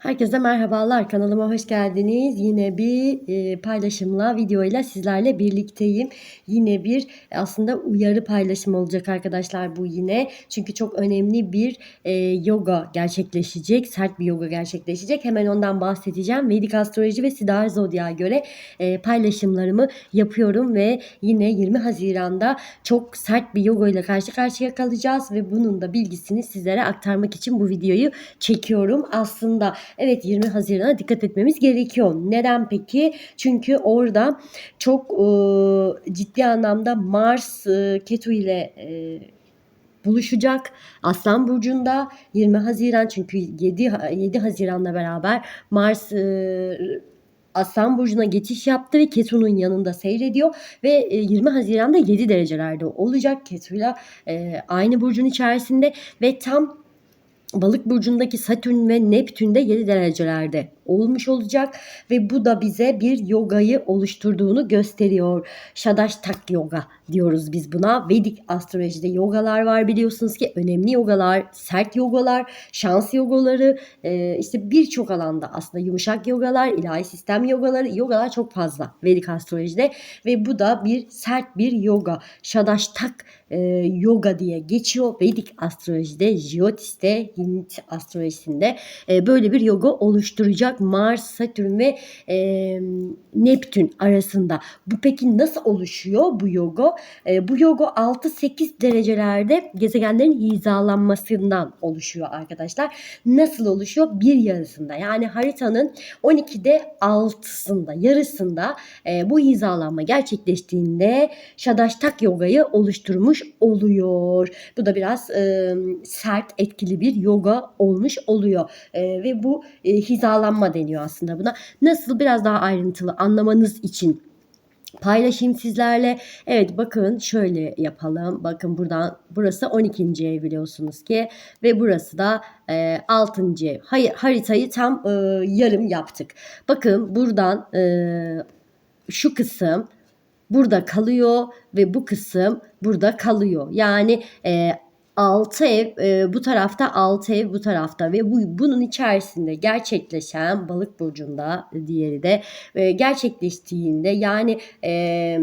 Herkese merhabalar kanalıma hoş geldiniz. Yine bir e, paylaşımla videoyla sizlerle birlikteyim. Yine bir aslında uyarı paylaşım olacak arkadaşlar bu yine. Çünkü çok önemli bir e, yoga gerçekleşecek. Sert bir yoga gerçekleşecek. Hemen ondan bahsedeceğim. Vedik astroloji ve Siddhar Zodya'ya göre e, paylaşımlarımı yapıyorum ve yine 20 Haziran'da çok sert bir yoga ile karşı karşıya kalacağız ve bunun da bilgisini sizlere aktarmak için bu videoyu çekiyorum. Aslında Evet 20 Haziran'a dikkat etmemiz gerekiyor. Neden peki? Çünkü orada çok e, ciddi anlamda Mars e, Ketu ile e, buluşacak. Aslan burcunda 20 Haziran çünkü 7 7 Haziran'la beraber Mars e, Aslan burcuna geçiş yaptı ve Ketu'nun yanında seyrediyor ve 20 Haziran'da 7 derecelerde olacak Ketu'yla e, aynı burcun içerisinde ve tam Balık burcundaki Satürn ve Neptün de 7 derecelerde olmuş olacak ve bu da bize bir yogayı oluşturduğunu gösteriyor. Şadaş tak yoga diyoruz biz buna. Vedik astrolojide yogalar var biliyorsunuz ki önemli yogalar, sert yogalar, şans yogaları, e, işte birçok alanda aslında yumuşak yogalar, ilahi sistem yogaları, yogalar çok fazla Vedik astrolojide ve bu da bir sert bir yoga. Şadaş tak e, yoga diye geçiyor. Vedik astrolojide, Jyotis'te, Hint astrolojisinde e, böyle bir yoga oluşturacak Mars, Satürn ve e, Neptün arasında. Bu peki nasıl oluşuyor bu yoga? E, bu yoga 6-8 derecelerde gezegenlerin hizalanmasından oluşuyor arkadaşlar. Nasıl oluşuyor? Bir yarısında yani haritanın 12'de 6'sında yarısında e, bu hizalanma gerçekleştiğinde Şadaştak yogayı oluşturmuş oluyor. Bu da biraz e, sert etkili bir yoga olmuş oluyor. E, ve bu e, hizalanma deniyor aslında buna. Nasıl biraz daha ayrıntılı anlamanız için paylaşayım sizlerle. Evet bakın şöyle yapalım. Bakın buradan burası 12. ev biliyorsunuz ki ve burası da e, 6. ev. Hayır, haritayı tam e, yarım yaptık. Bakın buradan e, şu kısım burada kalıyor ve bu kısım burada kalıyor. Yani e, 6 ev e, bu tarafta 6 ev bu tarafta ve bu bunun içerisinde gerçekleşen balık burcunda diğeri de e, gerçekleştiğinde yani e,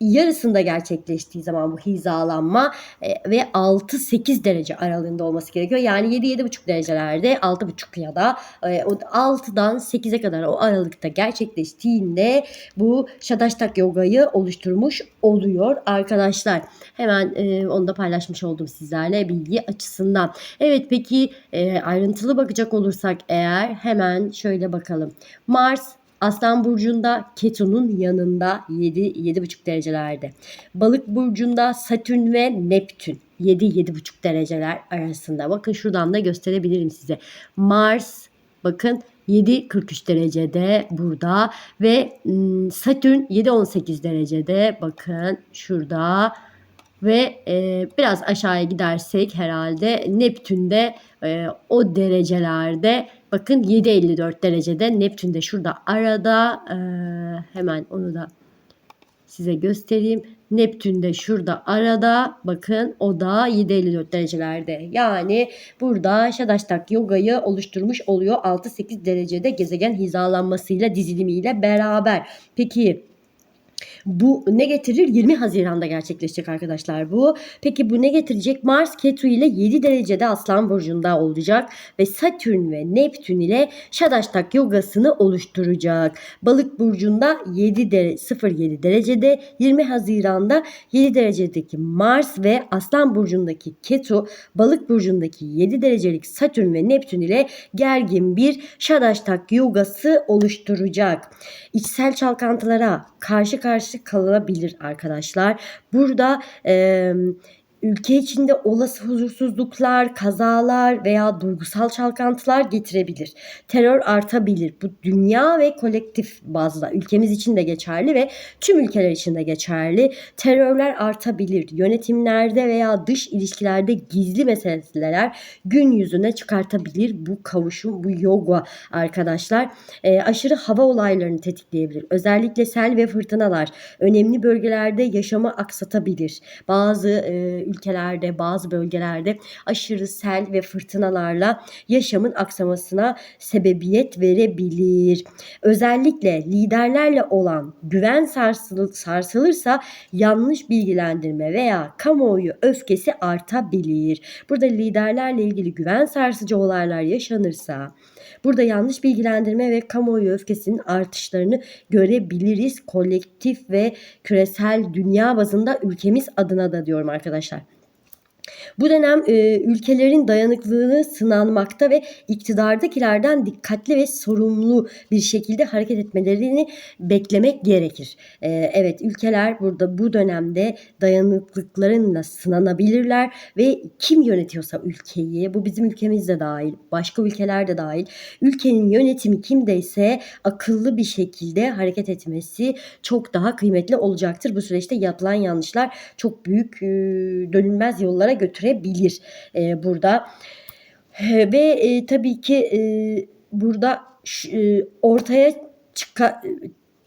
yarısında gerçekleştiği zaman bu hizalanma e, ve 6-8 derece aralığında olması gerekiyor. Yani 7-7,5 derecelerde 6,5 ya da e, 6'dan 8'e kadar o aralıkta gerçekleştiğinde bu Şadaştak yogayı oluşturmuş oluyor arkadaşlar. Hemen e, onu da paylaşmış oldum sizlerle bilgi açısından. Evet peki e, ayrıntılı bakacak olursak eğer hemen şöyle bakalım. Mars Aslan burcunda Ketu'nun yanında 7 7,5 derecelerde. Balık burcunda Satürn ve Neptün 7-7,5 dereceler arasında. Bakın şuradan da gösterebilirim size. Mars bakın 7-43 derecede burada ve Satürn 7-18 derecede bakın şurada ve e, biraz aşağıya gidersek herhalde Neptün'de e, o derecelerde bakın 7.54 derecede Neptün'de şurada arada e, hemen onu da size göstereyim. Neptün'de şurada arada bakın o da 7.54 derecelerde. Yani burada Şadaştak yogayı oluşturmuş oluyor 6-8 derecede gezegen hizalanmasıyla dizilimiyle beraber. Peki bu ne getirir? 20 Haziran'da gerçekleşecek arkadaşlar bu. Peki bu ne getirecek? Mars Ketu ile 7 derecede Aslan Burcu'nda olacak ve Satürn ve Neptün ile Şadaştak yogasını oluşturacak. Balık Burcu'nda 7 dere 0-7 derecede 20 Haziran'da 7 derecedeki Mars ve Aslan Burcu'ndaki Ketu Balık Burcu'ndaki 7 derecelik Satürn ve Neptün ile gergin bir Şadaştak yogası oluşturacak. İçsel çalkantılara karşı karşı kalabilir arkadaşlar. Burada e, ülke içinde olası huzursuzluklar, kazalar veya duygusal çalkantılar getirebilir. Terör artabilir. Bu dünya ve kolektif bazda ülkemiz için de geçerli ve tüm ülkeler için de geçerli. Terörler artabilir. Yönetimlerde veya dış ilişkilerde gizli meseleler gün yüzüne çıkartabilir bu kavuşum, bu yoga arkadaşlar. E, aşırı hava olaylarını tetikleyebilir. Özellikle sel ve fırtınalar önemli bölgelerde yaşamı aksatabilir. Bazı e, ülkelerde, bazı bölgelerde aşırı sel ve fırtınalarla yaşamın aksamasına sebebiyet verebilir. Özellikle liderlerle olan güven sarsıl- sarsılırsa yanlış bilgilendirme veya kamuoyu öfkesi artabilir. Burada liderlerle ilgili güven sarsıcı olaylar yaşanırsa burada yanlış bilgilendirme ve kamuoyu öfkesinin artışlarını görebiliriz. Kolektif ve küresel dünya bazında ülkemiz adına da diyorum arkadaşlar. Bu dönem e, ülkelerin dayanıklılığını sınanmakta ve iktidardakilerden dikkatli ve sorumlu bir şekilde hareket etmelerini beklemek gerekir. E, evet ülkeler burada bu dönemde dayanıklılıklarıyla sınanabilirler ve kim yönetiyorsa ülkeyi bu bizim ülkemiz de dahil başka ülkeler de dahil ülkenin yönetimi kimdeyse akıllı bir şekilde hareket etmesi çok daha kıymetli olacaktır. Bu süreçte yapılan yanlışlar çok büyük e, dönülmez yollara götürebilir e, burada. E, ve e, tabii ki e, burada e, ortaya çıka,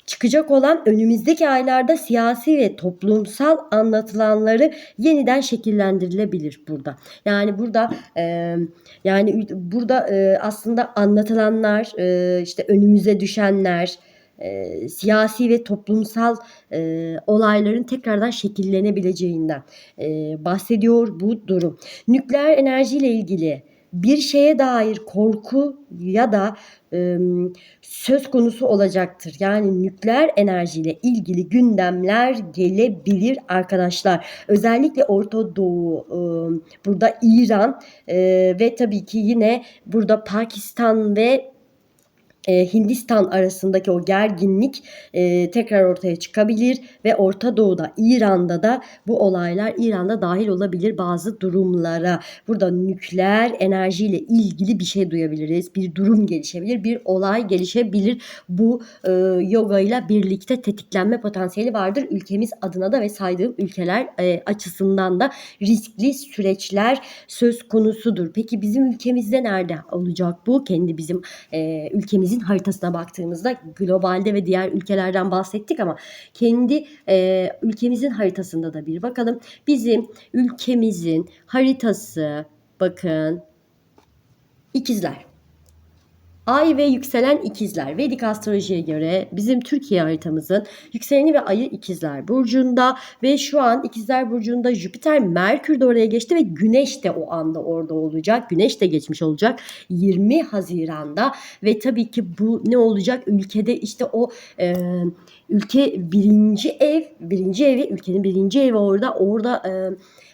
çıkacak olan önümüzdeki aylarda siyasi ve toplumsal anlatılanları yeniden şekillendirilebilir burada. Yani burada e, yani burada e, aslında anlatılanlar e, işte önümüze düşenler e, siyasi ve toplumsal e, olayların tekrardan şekillenebileceğinden e, bahsediyor bu durum. Nükleer enerjiyle ilgili bir şeye dair korku ya da e, söz konusu olacaktır. Yani nükleer enerjiyle ilgili gündemler gelebilir arkadaşlar. Özellikle Orta Doğu, e, burada İran e, ve tabii ki yine burada Pakistan ve e, Hindistan arasındaki o gerginlik e, tekrar ortaya çıkabilir ve Orta Doğu'da, İran'da da bu olaylar İran'da dahil olabilir bazı durumlara. Burada nükleer enerjiyle ilgili bir şey duyabiliriz. Bir durum gelişebilir, bir olay gelişebilir. Bu e, yoga ile birlikte tetiklenme potansiyeli vardır. Ülkemiz adına da ve saydığım ülkeler e, açısından da riskli süreçler söz konusudur. Peki bizim ülkemizde nerede olacak bu? Kendi bizim e, ülkemizin haritasına baktığımızda globalde ve diğer ülkelerden bahsettik ama kendi e, ülkemizin haritasında da bir bakalım. Bizim ülkemizin haritası bakın ikizler. Ay ve yükselen ikizler. Vedik astrolojiye göre bizim Türkiye haritamızın yükseleni ve ayı ikizler burcunda ve şu an ikizler burcunda Jüpiter, Merkür de oraya geçti ve Güneş de o anda orada olacak. Güneş de geçmiş olacak 20 Haziran'da ve tabii ki bu ne olacak? Ülkede işte o e, ülke birinci ev, birinci evi, ülkenin birinci evi orada. Orada e,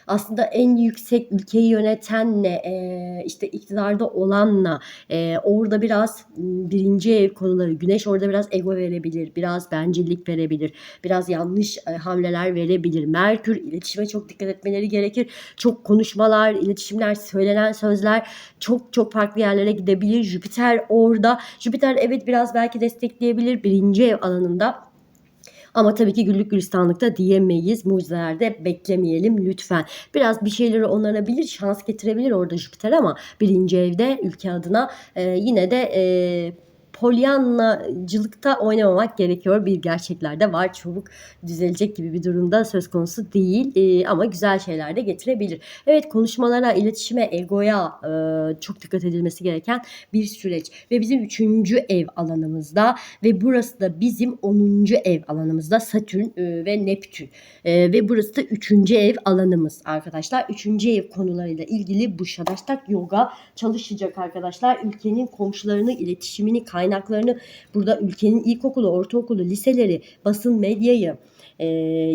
aslında en yüksek ülkeyi yönetenle e, işte iktidarda olanla e, orada biraz birinci ev konuları güneş orada biraz ego verebilir biraz bencillik verebilir biraz yanlış e, hamleler verebilir. Merkür iletişime çok dikkat etmeleri gerekir. Çok konuşmalar iletişimler söylenen sözler çok çok farklı yerlere gidebilir. Jüpiter orada. Jüpiter evet biraz belki destekleyebilir birinci ev alanında ama tabii ki güllük gülistanlıkta diyemeyiz. Mucizelerde beklemeyelim lütfen. Biraz bir şeyleri onarabilir, şans getirebilir orada Jüpiter ama birinci evde ülke adına e, yine de e, polyanlacılıkta oynamamak gerekiyor. Bir gerçekler de var. Çabuk düzelecek gibi bir durumda söz konusu değil. E, ama güzel şeyler de getirebilir. Evet konuşmalara, iletişime, egoya e, çok dikkat edilmesi gereken bir süreç. Ve bizim üçüncü ev alanımızda ve burası da bizim 10. ev alanımızda Satürn e, ve Neptün. E, ve burası da üçüncü ev alanımız arkadaşlar. Üçüncü ev konularıyla ilgili bu Şadaştak Yoga çalışacak arkadaşlar. Ülkenin komşularını, iletişimini, kaynaklarını burada ülkenin ilkokulu, ortaokulu, liseleri, basın, medyayı, e,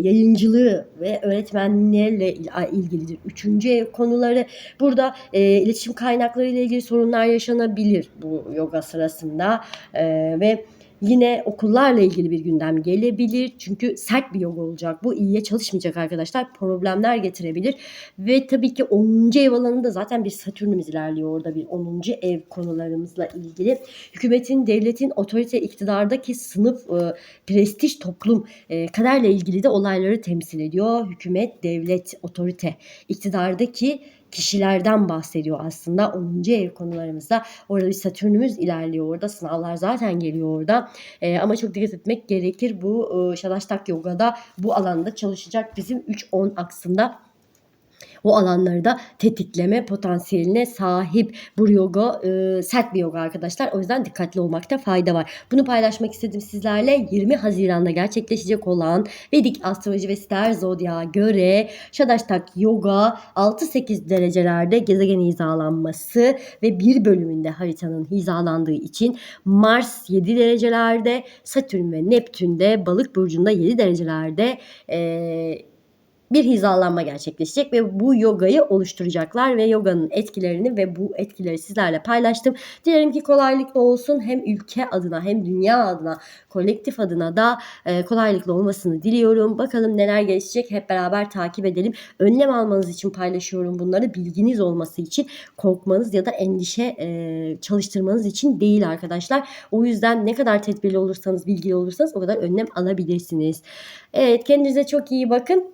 yayıncılığı ve öğretmenlerle il- ilgilidir. Üçüncü konuları burada e, iletişim kaynakları ile ilgili sorunlar yaşanabilir bu yoga sırasında E, ve Yine okullarla ilgili bir gündem gelebilir. Çünkü sert bir yoga olacak. Bu iyiye çalışmayacak arkadaşlar. Problemler getirebilir. Ve tabii ki 10. ev alanında zaten bir satürnümüz ilerliyor orada bir 10. ev konularımızla ilgili. Hükümetin, devletin, otorite, iktidardaki sınıf, e, prestij, toplum, e, kaderle ilgili de olayları temsil ediyor. Hükümet, devlet, otorite, iktidardaki kişilerden bahsediyor aslında 10. ev konularımızda. Orada bir satürnümüz ilerliyor orada. Sınavlar zaten geliyor orada. E, ama çok dikkat etmek gerekir. Bu e, Şadaştak Yoga'da bu alanda çalışacak bizim 3-10 aksında o alanları da tetikleme potansiyeline sahip bu yoga e, sert bir yoga arkadaşlar. O yüzden dikkatli olmakta fayda var. Bunu paylaşmak istedim sizlerle. 20 Haziran'da gerçekleşecek olan Vedik astroloji ve Star Zodiac'a göre Şadaştak Yoga 6-8 derecelerde gezegen hizalanması ve bir bölümünde haritanın hizalandığı için Mars 7 derecelerde, Satürn ve Neptün de balık burcunda 7 derecelerde eee bir hizalanma gerçekleşecek ve bu yogayı oluşturacaklar ve yoganın etkilerini ve bu etkileri sizlerle paylaştım. Dilerim ki kolaylıkla olsun hem ülke adına hem dünya adına kolektif adına da e, kolaylıkla olmasını diliyorum. Bakalım neler gelişecek hep beraber takip edelim. Önlem almanız için paylaşıyorum bunları. Bilginiz olması için korkmanız ya da endişe e, çalıştırmanız için değil arkadaşlar. O yüzden ne kadar tedbirli olursanız, bilgili olursanız o kadar önlem alabilirsiniz. Evet kendinize çok iyi bakın.